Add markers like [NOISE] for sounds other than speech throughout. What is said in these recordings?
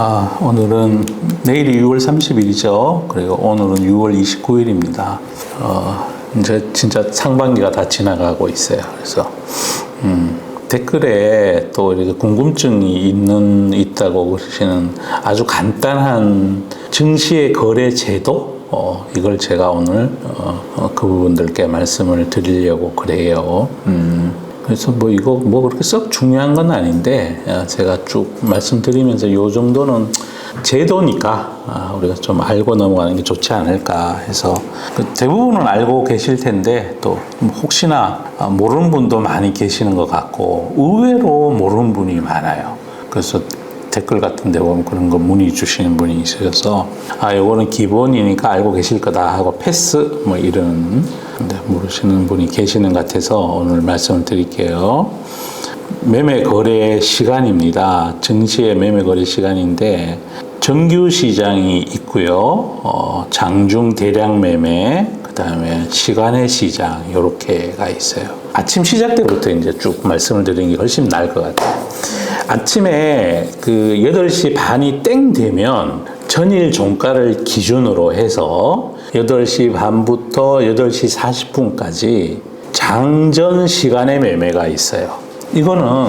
네. 아, 오늘은 내일이 6월 30일이죠. 그리고 오늘은 6월 29일입니다. 어, 이제 진짜 상반기가 다 지나가고 있어요. 그래서 음, 댓글에 또 이렇게 궁금증이 있는 있다고 그러시는 아주 간단한 증시의 거래 제도 어, 이걸 제가 오늘 어, 어, 그 부분들께 말씀을 드리려고 그래요. 음. 그래서 뭐 이거 뭐 그렇게 썩 중요한 건 아닌데 어, 제가 쭉 말씀드리면서 요 정도는 제도니까 아, 우리가 좀 알고 넘어가는 게 좋지 않을까 해서 그 대부분은 알고 계실 텐데 또 혹시나 아, 모르는 분도 많이 계시는 것 같고 의외로 모르는 분이 많아요. 그래서 댓글 같은 데 보면 그런 거 문의 주시는 분이 있으셔서 아 요거는 기본이니까 알고 계실 거다 하고 패스 뭐 이런 근데 모르시는 분이 계시는 것 같아서 오늘 말씀을 드릴게요. 매매 거래 시간입니다. 증시의 매매 거래 시간인데 정규 시장이 있고요. 어, 장중 대량 매매, 그 다음에 시간의 시장 이렇게가 있어요. 아침 시작 때부터 이제 쭉 말씀을 드리는 게 훨씬 나을 것 같아요. 아침에 그 8시 반이 땡 되면 전일 종가를 기준으로 해서 8시 반부터 8시 40분까지 장전 시간의 매매가 있어요. 이거는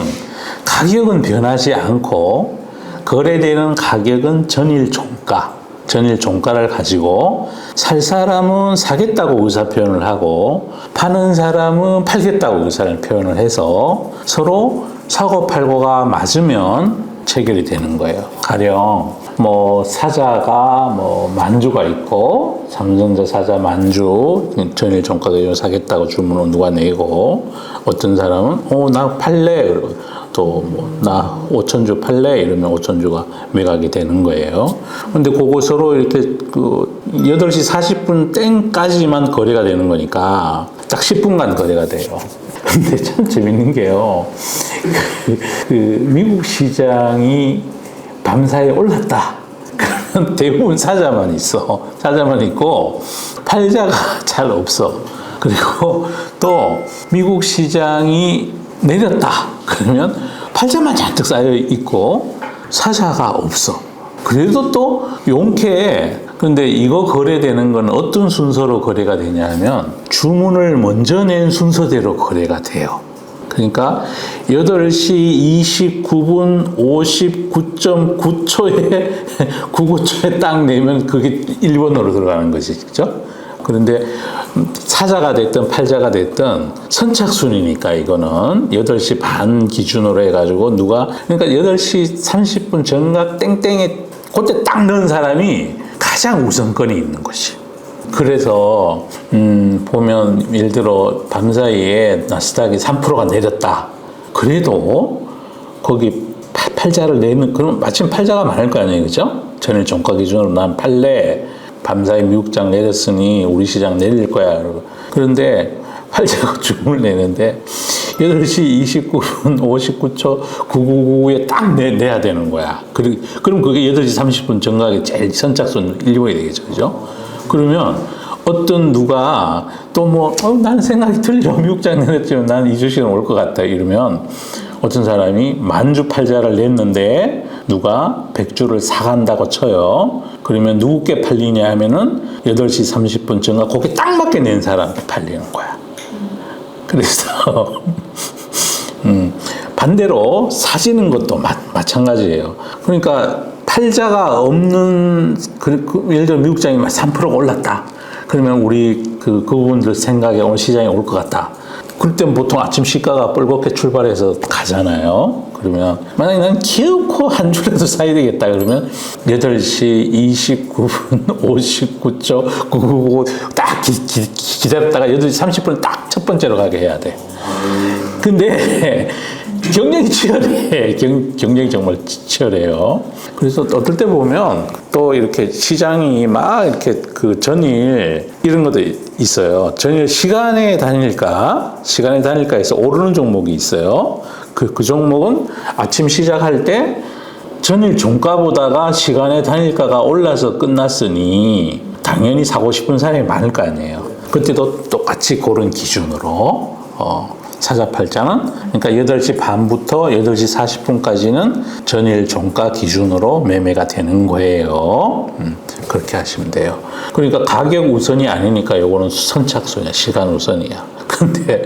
가격은 변하지 않고 거래되는 가격은 전일 종가, 전일 종가를 가지고 살 사람은 사겠다고 의사 표현을 하고 파는 사람은 팔겠다고 의사를 표현을 해서 서로 사고 팔고가 맞으면 체결이 되는 거예요. 가령 뭐 사자가 뭐 만주가 있고 삼성전자 사자 만주 전일 종가도 이거 사겠다고 주문을 누가 내고 어떤 사람은 어 나 팔래 또 뭐나 5천 주 팔래 이러면 5천 주가 매각이 되는 거예요. 근데 그거 서로 이렇게 그 8시 40분 땡까지만 거래가 되는 거니까 딱 10분간 거래가 돼요. [LAUGHS] 근데 참 재밌는 게요. 그, [LAUGHS] 그 미국 시장이 밤사이에 올랐다. 그러면 [LAUGHS] 대부분 사자만 있어. 사자만 있고 팔자가 [LAUGHS] 잘 없어. 그리고 또 미국 시장이 내렸다. 그러면 팔자만 잔뜩 쌓여 있고 사자가 없어. 그래도 또 용케 근데 이거 거래되는 건 어떤 순서로 거래가 되냐면 주문을 먼저 낸 순서대로 거래가 돼요. 그러니까 8시 29분 59.9초에 99초에 딱 내면 그게 1번으로 들어가는 것이 죠 그런데 사자가 됐든 팔자가 됐든 선착순이니까 이거는 8시 반 기준으로 해가지고 누가 그러니까 8시 30분 정각 땡땡에 그때 딱 넣은 사람이 가장 우선권이 있는 것이. 그래서 음, 보면 예를 들어 밤사이에 나스닥이 3%가 내렸다. 그래도 거기 팔, 팔자를 내면 그럼 마침 팔자가 많을 거 아니에요, 그죠? 전일 종가 기준으로 난 팔래. 밤사이 미국장 내렸으니 우리 시장 내릴 거야. 그런데 팔자가 [LAUGHS] 주문을 내는데 8시 29분 59초 999에 딱 내, 내야 되는 거야. 그리, 그럼 그게 8시 30분 정각에 제일 선착순 1번이 되겠죠. 그죠? 그러면 어떤 누가 또 뭐, 어, 난 생각이 틀려. 미국장 내렸지만 나는 이 주식은 올것 같다. 이러면 어떤 사람이 만주 팔자를 냈는데 누가 백주를 사간다고 쳐요. 그러면 누구께 팔리냐 하면은 8시 30분 정각 거기에 딱 맞게 낸 사람한테 팔리는 거야. 그래서 [LAUGHS] 음, 반대로 사지는 것도 마, 마찬가지예요. 그러니까 팔자가 없는 그, 그, 예를 들어 미국 장이 3%가 올랐다. 그러면 우리 그 그분들 생각에 오늘 시장에 올것 같다. 그때 보통 아침 시가가 뻘겋게 출발해서 가잖아요. 그러면 만약에 난 기어코 한 줄에도 사야 되겠다 그러면 8시 29분 59초 999딱 기다렸다가 8시 30분 딱 첫 번째로 가게 해야 돼. 근데 경쟁이 치열해. 경, 경쟁이 정말 치열해요. 그래서 어떨 때 보면 또 이렇게 시장이 막 이렇게 그 전일 이런 것도 있어요. 전일 시간에 다닐까? 시간에 다닐까 해서 오르는 종목이 있어요. 그, 그 종목은 아침 시작할 때 전일 종가보다가 시간에 다닐까가 올라서 끝났으니 당연히 사고 싶은 사람이 많을 거 아니에요. 그때도 똑같이 고른 기준으로 어, 사자팔자는 그러니까 8시 반부터 8시 40분까지는 전일 종가 기준으로 매매가 되는 거예요. 음, 그렇게 하시면 돼요. 그러니까 가격 우선이 아니니까 요거는 선착순이야. 시간 우선이야. [LAUGHS] 근데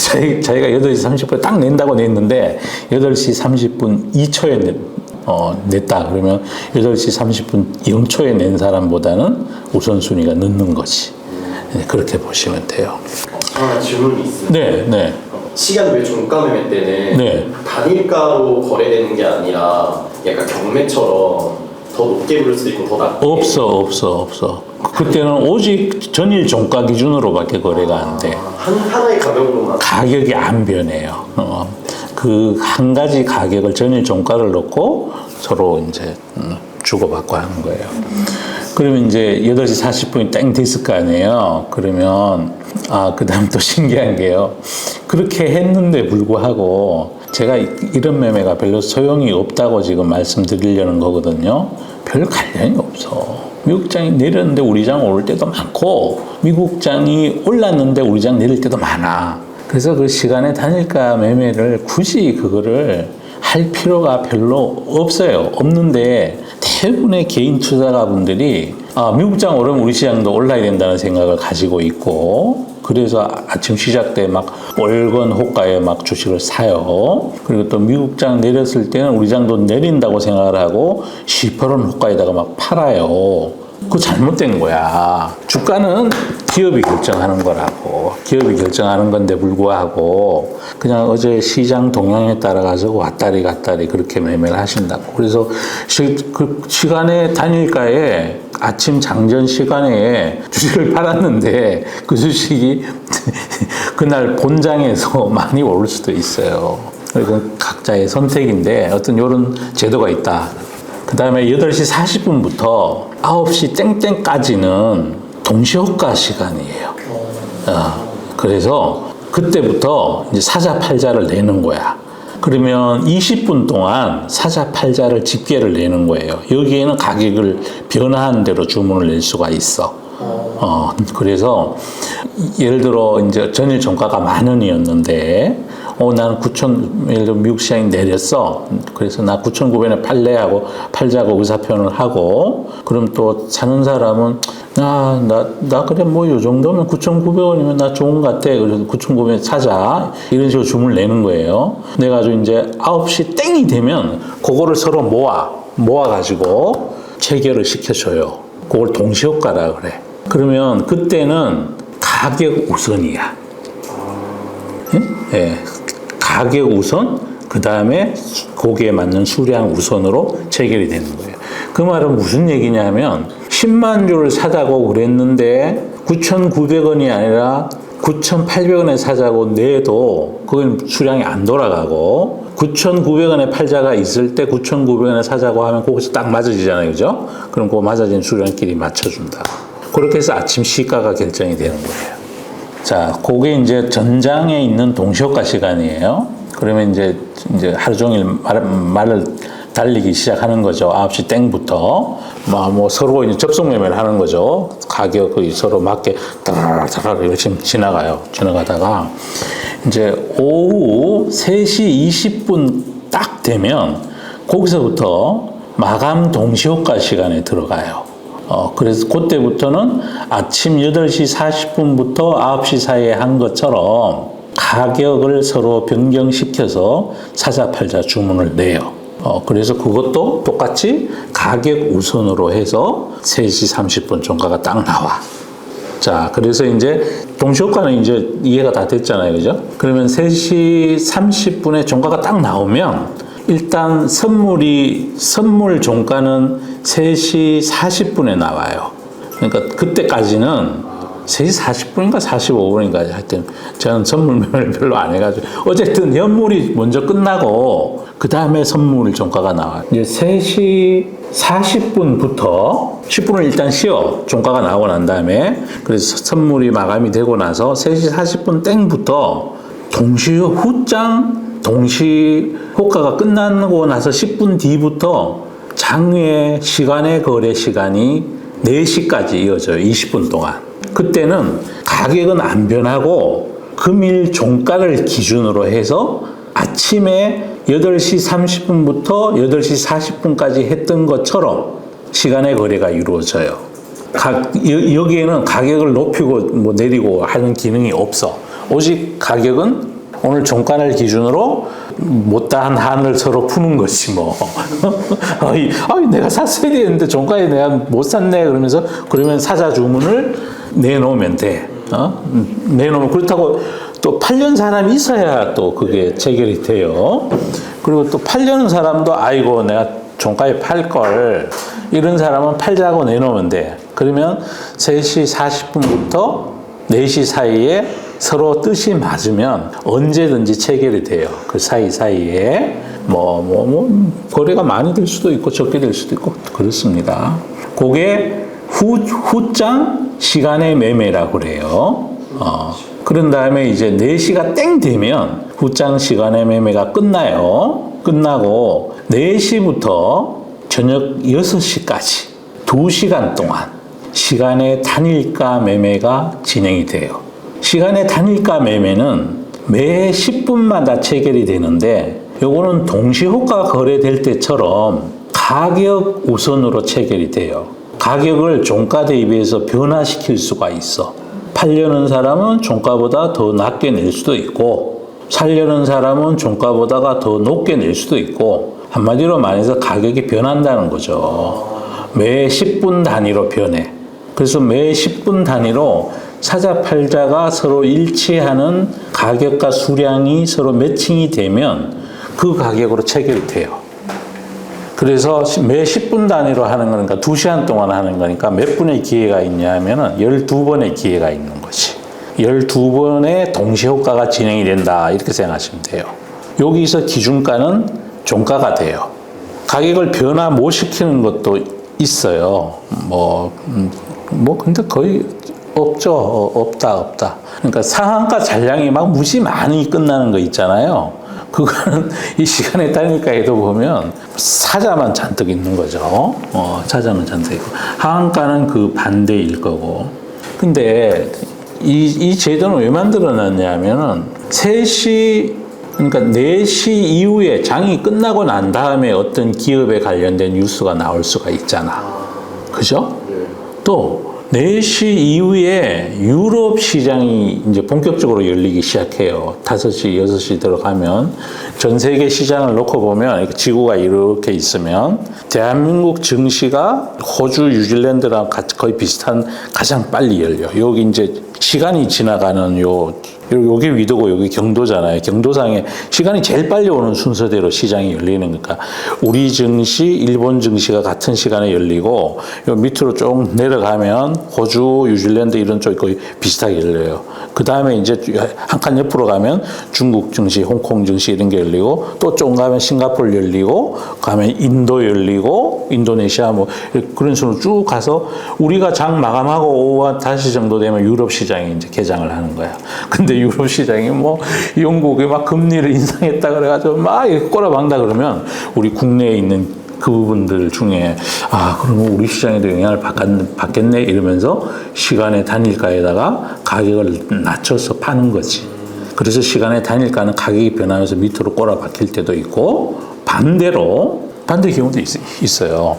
자기, 자기가 8시 30분에 딱 낸다고 냈는데 8시 30분 2초에 냈, 어, 냈다. 그러면 8시 30분 0초에 낸 사람보다는 우선순위가 늦는 거지. 네, 그렇게 보시면 돼요. 하나 질문이 있습니다. 네, 네. 시간 외 종가 매매 때는 네. 단일가로 거래되는 게 아니라 약간 경매처럼 더 높게 부를 수도 있고 더 낮게 없어, 없어, 없어. 그때는 오직 전일 종가 기준으로밖에 거래가 안 돼. 한 하나의 가격으로만 가격이 안 변해요. 어, 그 한 가지 가격을 전일 종가를 놓고 서로 이제 음, 주고받고 하는 거예요. 그러면 이제 8시 40분이 땡 됐을 거 아니에요. 그러면, 아, 그 다음 또 신기한 게요. 그렇게 했는데 불구하고 제가 이- 이런 매매가 별로 소용이 없다고 지금 말씀드리려는 거거든요. 별 관련이 없어. 미국장이 내렸는데 우리 장 오를 때도 많고, 미국장이 올랐는데 우리 장 내릴 때도 많아. 그래서 그 시간에 단일가 매매를 굳이 그거를 할 필요가 별로 없어요. 없는데 대부분의 개인 투자가분들이 아, 미국장 오르면 우리 시장도 올라야 된다는 생각을 가지고 있고 그래서 아침 시작 때 막 월건 호가에 막 주식을 사요. 그리고 또 미국장 내렸을 때는 우리 장도 내린다고 생각을 하고 시퍼런 호가에다가 막 팔아요. 그거 잘못된 거야. 주가는 기업이 결정하는 거라고. 기업이 결정하는 건데 불구하고 그냥 어제 시장 동향에 따라가서 왔다리 갔다리 그렇게 매매를 하신다고. 그래서 시, 그 시간에 단일가에 아침 장전 시간에 주식을 팔았는데 그 주식이 [LAUGHS] 그날 본장에서 [LAUGHS] 많이 오를 수도 있어요. 그리고 각자의 선택인데 어떤 이런 제도가 있다. 그 다음에 8시 40분부터 9시 땡땡까지는 동시효과 시간이에요. 어, 그래서 그때부터 이제 사자 팔자를 내는 거야. 그러면 20분 동안 사자 팔자를 집계를 내는 거예요. 여기에는 가격을 변화한 대로 주문을 낼 수가 있어. 어, 그래서 예를 들어 이제 전일 종가가 만 원이었는데 어, 나는 9천, 예를 들어 미국 시장이 내렸어. 그래서 나 9,900원에 팔래 하고 팔자고 의사표현을 하고 그럼 또 사는 사람은 아, 나, 나 그래 뭐 요 정도면 9,900원이면 나 좋은 것 같아. 그래서 9,900원 사자. 이런 식으로 주문을 내는 거예요. 내가지고 이제 9시 땡이 되면 그거를 서로 모아. 모아가지고 체결을 시켜줘요. 그걸 동시효과라 그래. 그러면 그때는 가격 우선이야. 예? 예. 가격 우선, 그 다음에 거기에 맞는 수량 우선으로 체결이 되는 거예요. 그 말은 무슨 얘기냐면 10만 주를 사자고 그랬는데 9,900원이 아니라 9,800원에 사자고 내도 그건 수량이 안 돌아가고 9,900원에 팔자가 있을 때 9,900원에 사자고 하면 거기서 딱 맞아지잖아요. 그죠? 그럼 그 맞아진 수량끼리 맞춰준다. 그렇게 해서 아침 시가가 결정이 되는 거예요. 자, 그게 이제 전장에 있는 동시효과 시간이에요. 그러면 이제, 이제 하루 종일 말, 말을 달리기 시작하는 거죠. 9시 땡부터. 뭐, 뭐 서로 이제 접속 매매를 하는 거죠. 가격이 서로 맞게 따라따라 열심히 지나가요. 지나가다가 이제 오후 3시 20분 딱 되면 거기서부터 마감 동시효과 시간에 들어가요. 어, 그래서 그때부터는 아침 8시 40분부터 9시 사이에 한 것처럼 가격을 서로 변경시켜서 사자팔자 주문을 내요. 어, 그래서 그것도 똑같이 가격 우선으로 해서 3시 30분 종가가 딱 나와. 자, 그래서 이제 동시효과는 이제 이해가 다 됐잖아요. 그죠? 그러면 3시 30분에 종가가 딱 나오면 일단 선물이, 선물 종가는 3시 40분에 나와요. 그러니까 그때까지는 3시 40분인가 45분인가 하여튼 저는 선물 매매를 별로 안 해가지고 어쨌든 현물이 먼저 끝나고 그 다음에 선물 종가가 나와요. 이제 3시 40분부터 10분을 일단 쉬어 종가가 나오고 난 다음에 그래서 선물이 마감이 되고 나서 3시 40분 땡부터 동시 후장 동시 효과가 끝나고 나서 10분 뒤부터 장외 시간의 거래 시간이 4시까지 이어져요. 20분 동안. 그때는 가격은 안 변하고 금일 종가를 기준으로 해서 아침에 8시 30분부터 8시 40분까지 했던 것처럼 시간의 거래가 이루어져요. 가, 여, 여기에는 가격을 높이고 뭐 내리고 하는 기능이 없어. 오직 가격은 오늘 종가를 기준으로 못다한 한을 서로 푸는 것이 뭐. [LAUGHS] 아이, 내가 샀어야 되는데 종가에 내가 못 샀네 그러면서 그러면 사자 주문을 내놓으면 돼. 어? 음, 내놓으면 그렇다고 또 팔려는 사람이 있어야 또 그게 체결이 돼요. 그리고 또 팔려는 사람도 아이고 내가 종가에 팔 걸 이런 사람은 팔자고 내놓으면 돼. 그러면 3시 40분부터 4시 사이에 서로 뜻이 맞으면 언제든지 체결이 돼요. 그 사이 사이에 뭐 뭐 뭐 거래가 많이 될 수도 있고 적게 될 수도 있고 그렇습니다. 그게 후 후장 시간의 매매라고 그래요. 어. 그런 다음에 이제 4시가 땡 되면 후장 시간의 매매가 끝나요. 끝나고 4시부터 저녁 6시까지 2시간 동안 시간의 단일가 매매가 진행이 돼요. 시간의 단일가 매매는 매 10분마다 체결이 되는데 요거는 동시효과 거래될 때처럼 가격 우선으로 체결이 돼요. 가격을 종가 대비해서 변화시킬 수가 있어. 팔려는 사람은 종가보다 더 낮게 낼 수도 있고 살려는 사람은 종가보다가 더 높게 낼 수도 있고 한마디로 말해서 가격이 변한다는 거죠. 매 10분 단위로 변해. 그래서 매 10분 단위로 사자 팔자가 서로 일치하는 가격과 수량이 서로 매칭이 되면 그 가격으로 체결이 돼요. 그래서 매 10분 단위로 하는 거니까 2시간 동안 하는 거니까 몇 분의 기회가 있냐 하면은 12번의 기회가 있는 거지. 12번의 동시 효과가 진행이 된다. 이렇게 생각하시면 돼요. 여기서 기준가는 종가가 돼요. 가격을 변화 못 시키는 것도 있어요. 뭐, 음, 뭐, 근데 거의 없죠. 어, 없다, 없다. 그러니까 상한가 잔량이 막 무지 많이 끝나는 거 있잖아요. 그거는 [LAUGHS] 이 시간에 따니까에도 보면 사자만 잔뜩 있는 거죠. 어, 사자만 잔뜩 있고. 하한가는 그 반대일 거고. 근데 이, 이 제도는 왜 만들어놨냐면은 3시 그러니까 4시 이후에 장이 끝나고 난 다음에 어떤 기업에 관련된 뉴스가 나올 수가 있잖아. 그죠? 또 4시 이후에 유럽 시장이 이제 본격적으로 열리기 시작해요. 5시, 6시 들어가면 전 세계 시장을 놓고 보면 지구가 이렇게 있으면 대한민국 증시가 호주, 뉴질랜드랑 거의 비슷한 가장 빨리 열려. 여기 이제 시간이 지나가는 요 요게 위도고 여기 경도잖아요. 경도상에 시간이 제일 빨리 오는 순서대로 시장이 열리는 거니까 우리 증시, 일본 증시가 같은 시간에 열리고 요 밑으로 쭉 내려가면 호주, 뉴질랜드 이런 쪽이 거의 비슷하게 열려요. 그 다음에 이제 한 칸 옆으로 가면 중국 증시, 홍콩 증시 이런 게 열리고 또 좀 가면 싱가포르 열리고 가면 인도 열리고 인도네시아 뭐 그런 식으로 쭉 가서 우리가 장 마감하고 오후 5시 정도 되면 유럽 시장이 이제 개장을 하는 거야. 근데 유럽 시장이 뭐 영국이 막 금리를 인상했다 그래가지고 막 꼬라박는다 그러면 우리 국내에 있는 그 부분들 중에 아 그러면 우리 시장에도 영향을 받겠, 받겠 네 이러면서 시간의 단일가에다가 가격을 낮춰서 파는 거지. 그래서 시간의 단일가는 가격이 변하면서 밑으로 꼬라박힐 때도 있고 반대로 반대 경우도 있, 어요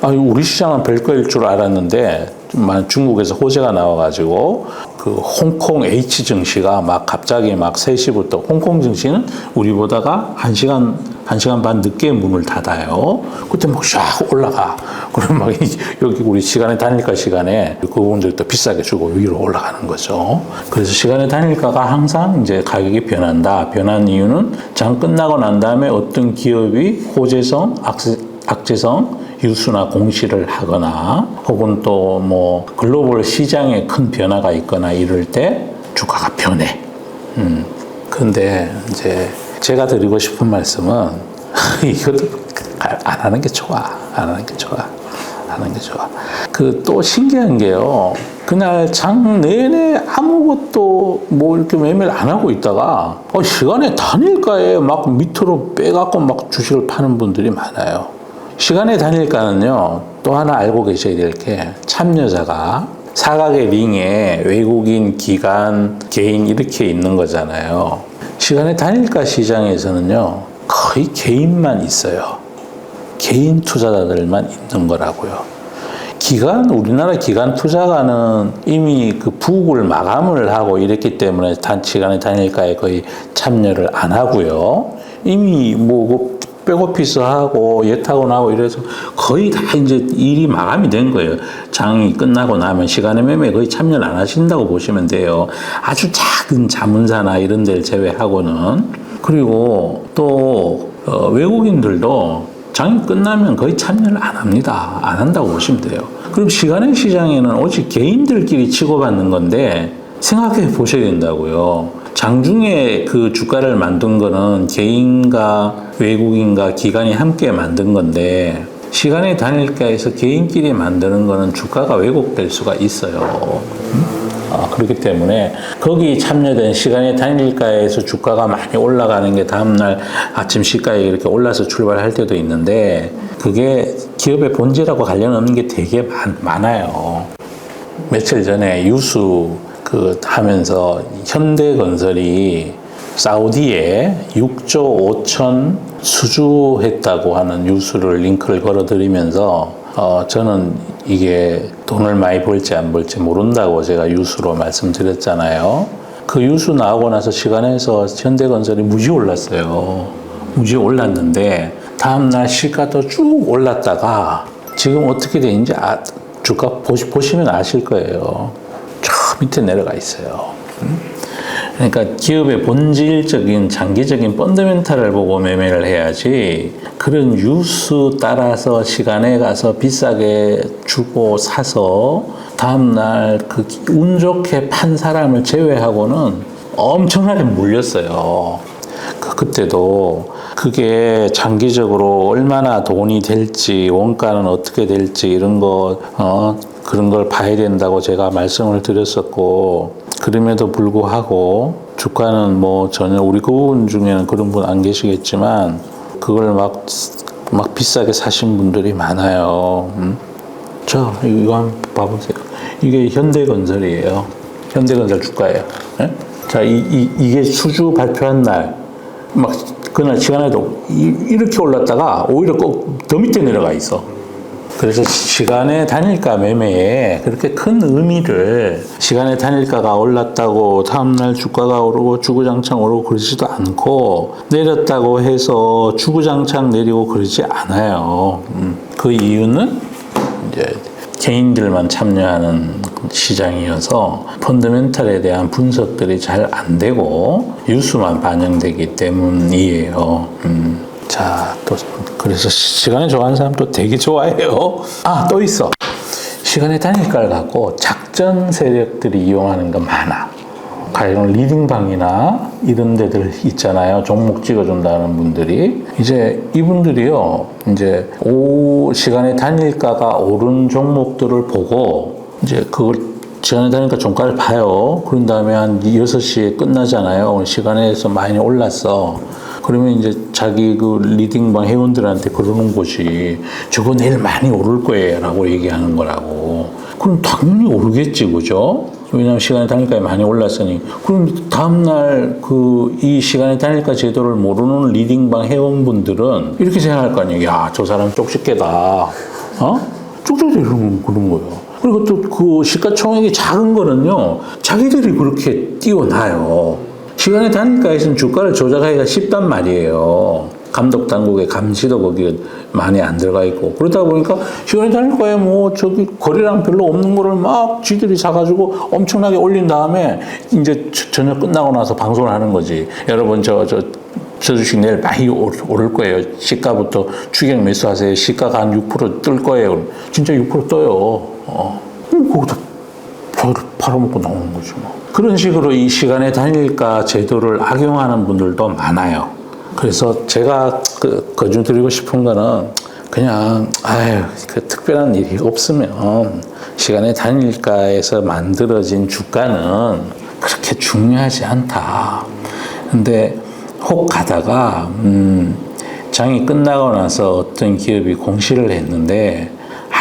아, 우리 시장은 별거일 줄 알았는데 만 중국에서 호재가 나와가지고 그 홍콩 H 증시가 막 갑자기 막 3시부터 홍콩 증시는 우리보다가 1시간, 1시간 반 늦게 문을 닫아요. 그때 막샥 올라가. [LAUGHS] 그럼 막 이- 여기 우리 시간의 단일가 시간에 그분들도 비싸게 주고 위로 올라가는 거죠. 그래서 시간의 단일가가 항상 이제 가격이 변한다. 변한 이유는 장 끝나고 난 다음에 어떤 기업이 호재성, 악세, 악재성, 유수나 공시를 하거나 혹은 또 뭐 글로벌 시장에 큰 변화가 있거나 이럴 때 주가가 변해. 음. 근데 이제 제가 드리고 싶은 말씀은 [LAUGHS] 이것도 안 하는 게 좋아. 안 하는 게 좋아. 안 하는 게 좋아. 그 또 신기한 게요. 그날 장 내내 아무것도 뭐 이렇게 매매를 안 하고 있다가 어, 시간에 단일가에 막 밑으로 빼갖고 막 주식을 파는 분들이 많아요. 시간의 단일가는요, 또 하나 알고 계셔야 될 게 참여자가 사각의 링에 외국인, 기관, 개인 이렇게 있는 거잖아요. 시간의 단일가 시장에서는요, 거의 개인만 있어요. 개인 투자자들만 있는 거라고요. 기관 우리나라 기관 투자가는 이미 그 부국을 마감을 하고 이랬기 때문에 단 시간의 단일가에 거의 참여를 안 하고요. 이미 뭐그 백오피스 하고 예탁원 하고 이래서 거의 다 이제 일이 마감이 된 거예요. 장이 끝나고 나면 시간의 매매에 거의 참여를 안 하신다고 보시면 돼요. 아주 작은 자문사나 이런 데를 제외하고는 그리고 또 어, 외국인들도 장이 끝나면 거의 참여를 안 합니다. 안 한다고 보시면 돼요. 그럼 시간의 시장에는 오직 개인들끼리 치고받는 건데 생각해 보셔야 된다고요. 장중에 그 주가를 만든 거는 개인과 외국인과 기관이 함께 만든 건데 시간의 단일가에서 개인끼리 만드는 거는 주가가 왜곡될 수가 있어요. 아, 그렇기 때문에 거기 참여된 시간의 단일가에서 주가가 많이 올라가는 게 다음날 아침 시가에 이렇게 올라서 출발할 때도 있는데 그게 기업의 본질하고 관련 없는 게 되게 많, 많아요. 며칠 전에 유수 그 하면서 현대건설이 사우디에 6조 5천 수주했다고 하는 뉴스를 링크를 걸어드리면서 어, 저는 이게 돈을 많이 벌지 안 벌지 모른다고 제가 유수로 말씀드렸잖아요. 그 유수 나오고 나서 시간에서 현대건설이 무지 올랐어요. 무지 올랐는데 다음날 시가도 쭉 올랐다가 지금 어떻게 되는지 아, 주가 보시, 보시면 아실 거예요. 저 밑에 내려가 있어요. 음? 그러니까 기업의 본질적인 장기적인 펀더멘탈을 보고 매매를 해야지 그런 뉴스 따라서 시간에 가서 비싸게 주고 사서 다음날 그 운 좋게 판 사람을 제외하고는 엄청나게 물렸어요. 그- 그때도 그게 장기적으로 얼마나 돈이 될지 원가는 어떻게 될지 이런 거 어, 그런 걸 봐야 된다고 제가 말씀을 드렸었고 그럼에도 불구하고 주가는 뭐 전혀 우리 그분 중에는 그런 분 안 계시겠지만 그걸 막, 막 비싸게 사신 분들이 많아요. 음? 저 이거 한번 봐보세요. 이게 현대건설이에요. 현대건설 주가예요. 예? 자, 이, 이, 이게 수주 발표한 날, 막 그날 시간에도 이, 이렇게 올랐다가 오히려 꼭 더 밑에 내려가 있어. 그래서 시간의 단일가 매매에 그렇게 큰 의미를 시간의 단일가가 올랐다고 다음날 주가가 오르고 주구장창 오르고 그러지도 않고 내렸다고 해서 주구장창 내리고 그러지 않아요. 음, 그 이유는 이제 개인들만 참여하는 시장이어서 펀더멘탈에 대한 분석들이 잘 안 되고 뉴스만 반영되기 때문이에요. 음. 자, 또 그래서 시간을 좋아하는 사람도 되게 좋아해요. 아, 또 있어. 시간의 단일가를 갖고 작전 세력들이 이용하는 거 많아. 가령 리딩방이나 이런 데들 있잖아요. 종목 찍어준다는 분들이. 이제 이분들이요, 이제 오 시간의 단일가가 오른 종목들을 보고 이제 그걸 시간의 단일가 종가를 봐요. 그런 다음에 한 6시에 끝나잖아요. 시간에서 많이 올랐어. 그러면 이제 자기 그 리딩방 회원들한테 그러는 거지. 저거 내일 많이 오를 거예요. 라고 얘기하는 거라고. 그럼 당연히 오르겠지, 그죠? 왜냐하면 시간의 단일가에 많이 올랐으니. 그럼 다음날 그 이 시간의 단일가 제도를 모르는 리딩방 회원분들은 이렇게 생각할 거 아니에요. 야, 저 사람 쪽집게다. 어? 쪽집게 그런, 그런 거예요. 그리고 또 그 시가총액이 작은 거는요, 자기들이 그렇게 띄워놔요. 시간의 단일가에서는 주가를 조작하기가 쉽단 말이에요. 감독 당국의 감시도 거기에 많이 안 들어가 있고 그러다 보니까 시간의 단일가에 뭐 저기 거래량 별로 없는 거를 막 쥐들이 사가지고 엄청나게 올린 다음에 이제 저- 저녁 끝나고 나서 방송을 하는 거지. 여러분 저 저 저 주식 내일 많이 올- 오를 거예요. 시가부터 추격 매수하세요. 시가가 한 6%뜰 거예요. 진짜 6% 떠요. 어. 그럼 거기다 저를 팔아먹고 나오는 거죠. 뭐. 그런 식으로 이 시간의 단일가 제도를 악용하는 분들도 많아요. 그래서 제가 그, 거중 드리고 싶은 거는 그냥, 아유, 그 특별한 일이 없으면 시간의 단일가에서 만들어진 주가는 그렇게 중요하지 않다. 근데 혹 가다가, 음, 장이 끝나고 나서 어떤 기업이 공시를 했는데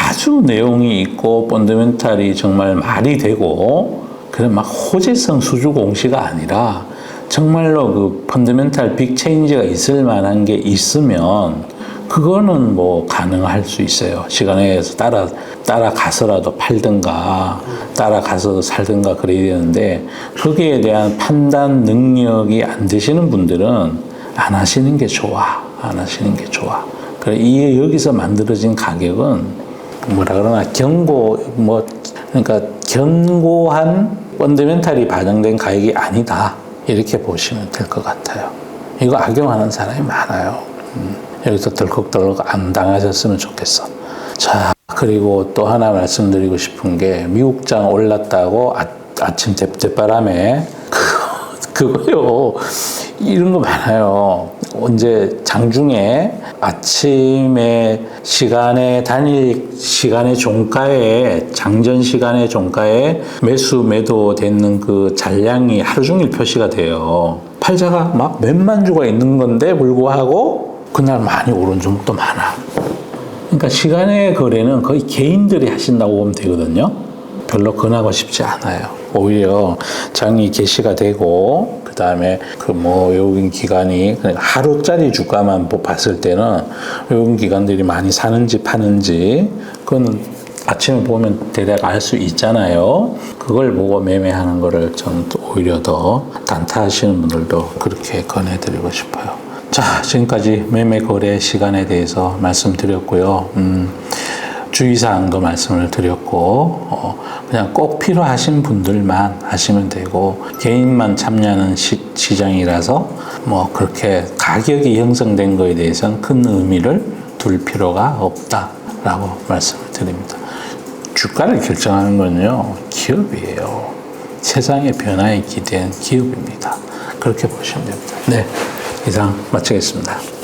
아주 내용이 있고 펀더멘탈이 정말 말이 되고 그런 막 호재성 수주 공시가 아니라 정말로 그 펀더멘탈 빅 체인지가 있을 만한 게 있으면 그거는 뭐 가능할 수 있어요. 시간에서 따라 따라가서라도 팔든가 따라가서 살든가 그래야 되는데 거기에 대한 판단 능력이 안 되시는 분들은 안 하시는 게 좋아. 안 하시는 게 좋아. 그래 이 여기서 만들어진 가격은 뭐라 그러나 경고 뭐 그러니까 견고한 펀더멘탈이 반영된 가격이 아니다. 이렇게 보시면 될 것 같아요. 이거 악용하는 사람이 많아요. 음, 여기서 덜컥덜컥 안 당하셨으면 좋겠어. 자, 그리고 또 하나 말씀드리고 싶은 게 미국장 올랐다고 아, 아침 대, 바 [LAUGHS] 그거요. 이런 거 많아요. 언제 장중에 아침에 시간에 단일 시간의 종가에 장전 시간의 종가에 매수 매도 되는 그 잔량이 하루 종일 표시가 돼요. 팔자가 막 몇만 주가 있는 건데 불구하고 그날 많이 오른 종목도 많아. 그러니까 시간의 거래는 거의 개인들이 하신다고 보면 되거든요. 별로 권하고 싶지 않아요. 오히려 장이 개시가 되고 그 다음에 그 뭐 외국인 기관이 하루짜리 주가만 보- 봤을 때는 외국인 기관들이 많이 사는지 파는지 그거는 아침에 보면 대략 알 수 있잖아요. 그걸 보고 매매하는 거를 저는 또 오히려 더 단타하시는 분들도 그렇게 권해드리고 싶어요. 자, 지금까지 매매 거래 시간에 대해서 말씀드렸고요. 음, 주의사항도 말씀을 드렸고, 어, 그냥 꼭 필요하신 분들만 하시면 되고, 개인만 참여하는 시, 시장이라서, 뭐, 그렇게 가격이 형성된 거에 대해서는 큰 의미를 둘 필요가 없다라고 말씀을 드립니다. 주가를 결정하는 건요, 기업이에요. 세상의 변화에 기대한 기업입니다. 그렇게 보시면 됩니다. 네. 이상 마치겠습니다.